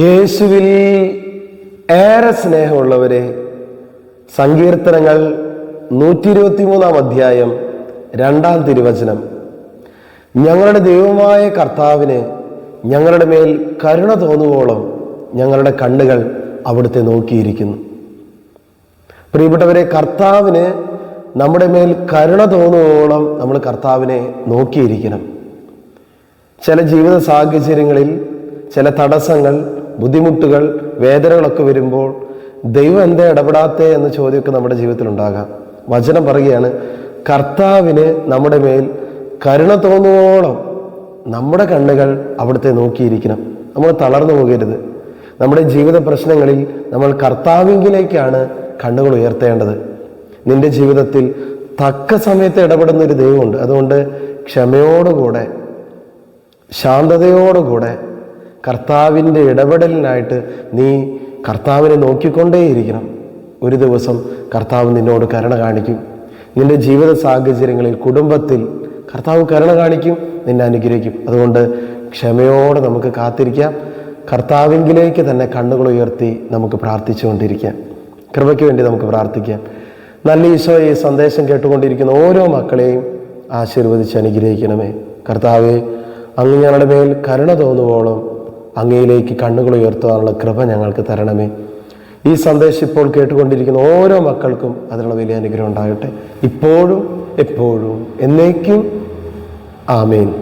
യേശുവിൽ ഏറെ സ്നേഹമുള്ളവരെ സങ്കീർത്തനങ്ങൾ നൂറ്റി ഇരുപത്തി മൂന്നാം അധ്യായം രണ്ടാം തിരുവചനം. ഞങ്ങളുടെ ദൈവമായ കർത്താവിന് ഞങ്ങളുടെ മേൽ കരുണ തോന്നുവോളം ഞങ്ങളുടെ കണ്ണുകൾ അവിടുത്തെ നോക്കിയിരിക്കുന്നു. പ്രിയപ്പെട്ടവരെ കർത്താവിന് നമ്മുടെ മേൽ കരുണ തോന്നുവോളം നമ്മൾ കർത്താവിനെ നോക്കിയിരിക്കണം. ചില ജീവിത സാഹചര്യങ്ങളിൽ ചില തടസ്സങ്ങൾ ബുദ്ധിമുട്ടുകൾ വേദനകളൊക്കെ വരുമ്പോൾ ദൈവം എന്താ ഇടപെടാത്തേ എന്ന ചോദ്യമൊക്കെ നമ്മുടെ ജീവിതത്തിൽ ഉണ്ടാകാം. വചനം പറയുകയാണ് കർത്താവിന് നമ്മുടെ മേൽ കരുണ തോന്നുവോളം നമ്മുടെ കണ്ണുകൾ അവിടുത്തെ നോക്കിയിരിക്കണം. നമ്മൾ തളർന്നു പോകരുത്. നമ്മുടെ ജീവിത പ്രശ്നങ്ങളിൽ നമ്മൾ കർത്താവിങ്കിലേക്കാണ് കണ്ണുകൾ ഉയർത്തേണ്ടത്. നിന്റെ ജീവിതത്തിൽ തക്ക സമയത്ത് ഇടപെടുന്ന ഒരു ദൈവമുണ്ട്. അതുകൊണ്ട് ക്ഷമയോടുകൂടെ ശാന്തതയോടുകൂടെ കർത്താവിന്റെ ഇടപെടലിനായിട്ട് നീ കർത്താവിനെ നോക്കിക്കൊണ്ടേയിരിക്കണം. ഒരു ദിവസം കർത്താവ് നിന്നോട് കരുണ കാണിക്കും. നിന്റെ ജീവിത സാഹചര്യങ്ങളിൽ കുടുംബത്തിൽ കർത്താവ് കരുണ കാണിക്കും നിന്നെ അനുഗ്രഹിക്കും. അതുകൊണ്ട് ക്ഷമയോടെ നമുക്ക് കാത്തിരിക്കാം. കർത്താവിങ്കിലേക്ക് തന്നെ കണ്ണുകൾ ഉയർത്തി നമുക്ക് പ്രാർത്ഥിച്ചുകൊണ്ടിരിക്കാം. കൃപയ്ക്ക് വേണ്ടി നമുക്ക് പ്രാർത്ഥിക്കാം. നല്ല ഈശോ ഈ സന്ദേശം കേട്ടുകൊണ്ടിരിക്കുന്ന ഓരോ മക്കളെയും ആശീർവദിച്ച് അനുഗ്രഹിക്കണമേ. കർത്താവെ അങ്ങ് ഞങ്ങളുടെ മേൽ കരുണ തോന്നുവോളം അങ്ങയിലേക്ക് കണ്ണുകൾ ഉയർത്തുവാനുള്ള കൃപ ഞങ്ങൾക്ക് തരണമേ. ഈ സന്ദേശം ഇപ്പോൾ കേട്ടുകൊണ്ടിരിക്കുന്ന ഓരോ മക്കൾക്കും അതിനുള്ള വലിയ അനുഗ്രഹം ഉണ്ടാകട്ടെ. ഇപ്പോഴും എപ്പോഴും എന്നേക്കും. ആമേൻ.